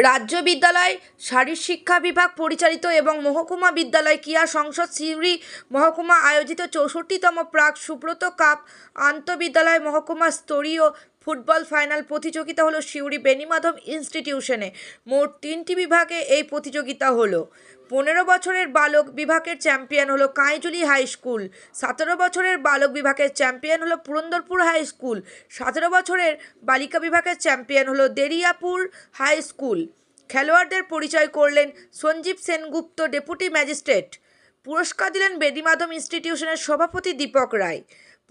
রাজ্য বিদ্যালয়, শারীর শিক্ষা বিভাগ পরিচালিত এবং মহকুমা বিদ্যালয় ক্রিয়া সংসদ সিউড়ি মহকুমা আয়োজিত চৌষট্টিতম প্রাক সুব্রত কাপ আন্তঃবিদ্যালয় মহকুমা স্তরীয় ফুটবল ফাইনাল প্রতিযোগিতা হলো সিউড়ি বেনিমাধব ইনস্টিটিউশনে। মোট তিনটি বিভাগে এই প্রতিযোগিতা হলো। পনেরো বছরের বালক বিভাগের চ্যাম্পিয়ন হলো কাঁইজুলি হাই স্কুল। সতেরো বছরের বালক বিভাগের চ্যাম্পিয়ন হলো পুরন্দরপুর হাই স্কুল। সতেরো বছরের বালিকা বিভাগের চ্যাম্পিয়ন হলো দেরিয়াপুর হাই স্কুল। খেলোয়াড়দের পরিচয় করলেন সঞ্জীব সেনগুপ্ত, ডেপুটি ম্যাজিস্ট্রেট। পুরস্কার দিলেন বেদিমাধব ইনস্টিটিউশনের সভাপতি দীপক রায়।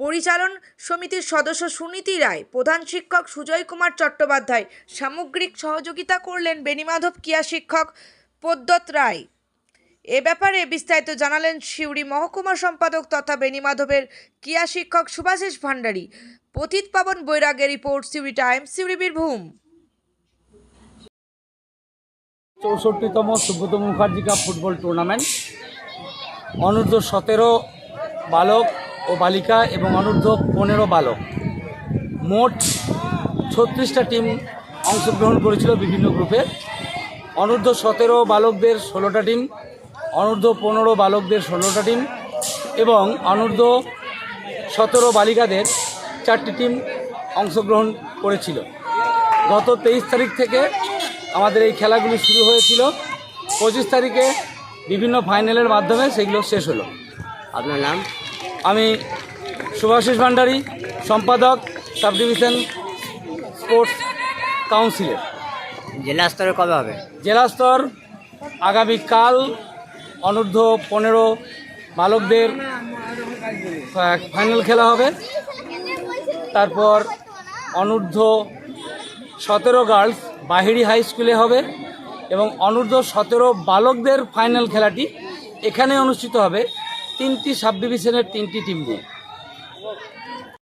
পরিচালন সমিতির সদস্য সুনীতি রায়, প্রধান শিক্ষক সুজয় কুমার চট্টোপাধ্যায়, সামগ্রিক সহযোগিতা করলেন বেনিমাধব ক্রিয়া শিক্ষক পদ্যত রায়। এ ব্যাপারে বিস্তারিত জানালেন সিউড়ি মহকুমা সম্পাদক তথা বেনিমাধবের ক্রিয়া শিক্ষক সুভাষিস ভান্ডারী। পতিত পাবন বৈরাগের রিপোর্ট, সিউড়ি টাইম সিউড়ি বীরভূম। চৌষট্টিতম সুব্রত মুখার্জিকা ফুটবল টুর্নামেন্ট। অনূর্ধ্ব সতেরো বালক ও বালিকা এবং অনূর্ধ্ব পনেরো বালক। মোট ছত্রিশটা টিম অংশগ্রহণ করেছিল বিভিন্ন গ্রুপে। অনূর্ধ্ব সতেরো বালকদের ষোলোটা টিম, অনূর্ধ্ব পনেরো বালকদের ষোলোটা টিম এবং অনূর্ধ্ব সতেরো বালিকাদের চারটি টিম অংশগ্রহণ করেছিল। গত তেইশ তারিখ থেকে আমাদের এই খেলাগুলি শুরু হয়েছিল। পঁচিশ তারিখে বিভিন্ন ফাইনালের মাধ্যমে সেগুলো শেষ হলো। আপনার নাম? আমি সুভাষিস ভান্ডারী সম্পাদক সাব ডিভিশন স্পোর্টস কাউন্সিলের। জেলা স্তরে কবে হবে? জেলা স্তর আগামীকাল অনূর্ধ্ব পনেরো বালকদের ফাইনাল খেলা হবে। তারপর অনূর্ধ্ব সতেরো গার্লস বাহিরি হাই স্কুলে হবে এবং অনূর্ধ্ব সতেরো বালকদের ফাইনাল খেলাটি এখানে অনুষ্ঠিত হবে। তিনটি সাব ডিভিশনের তিনটি টিম নিয়ে।